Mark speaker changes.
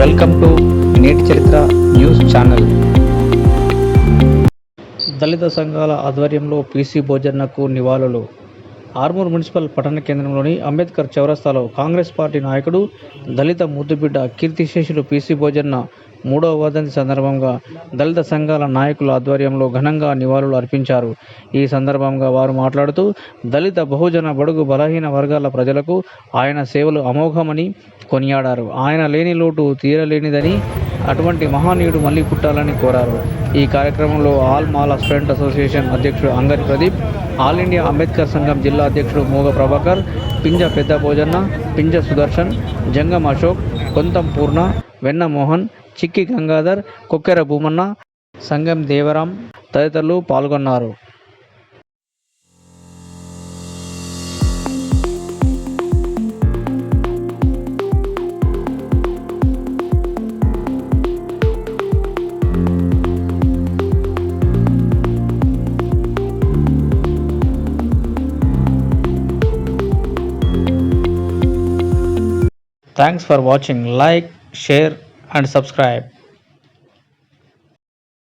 Speaker 1: Welcome to నేటి చరిత్ర news channel. దళిత సంఘాల ఆధ్వర్యంలో పీసీ భోజనకు నివాళులు. ఆర్మూర్ మున్సిపల్ పట్టణ కేంద్రంలోని అంబేద్కర్ చౌరస్తాలో కాంగ్రెస్ పార్టీ నాయకుడు దళిత ముద్దుబిడ్డ కీర్తిశేషులు పీసీ భోజన్న మూడవ వర్ధంతి సందర్భంగా దళిత సంఘాల నాయకుల ఆధ్వర్యంలో ఘనంగా నివాళులు అర్పించారు. ఈ సందర్భంగా వారు మాట్లాడుతూ దళిత బహుజన బడుగు బలహీన వర్గాల ప్రజలకు ఆయన సేవలు అమోఘమని కొనియాడారు. ఆయన లేని లోటు తీరలేనిదని అటువంటి మహానీయుడు మళ్ళీ పుట్టాలని కోరారు. ఈ కార్యక్రమంలో ఆల్ మాలా స్టూడెంట్ అసోసియేషన్ అధ్యక్షుడు అంగరి ప్రదీప్ ఆల్ ఇండియా అంబేద్కర్ సంఘం జిల్లా అధ్యక్షుడు మోగ ప్రభాకర్ పింజ పెద్ద భోజన్న పింజ సుదర్శన్ జంగం అశోక్ కొంతం పూర్ణ వెన్న మోహన్ చిక్కి గంగాధర్ కొక్కెర భూమన్న సంగం దేవరాం తదితరులు పాల్గొన్నారు. Thanks for watching like share and subscribe.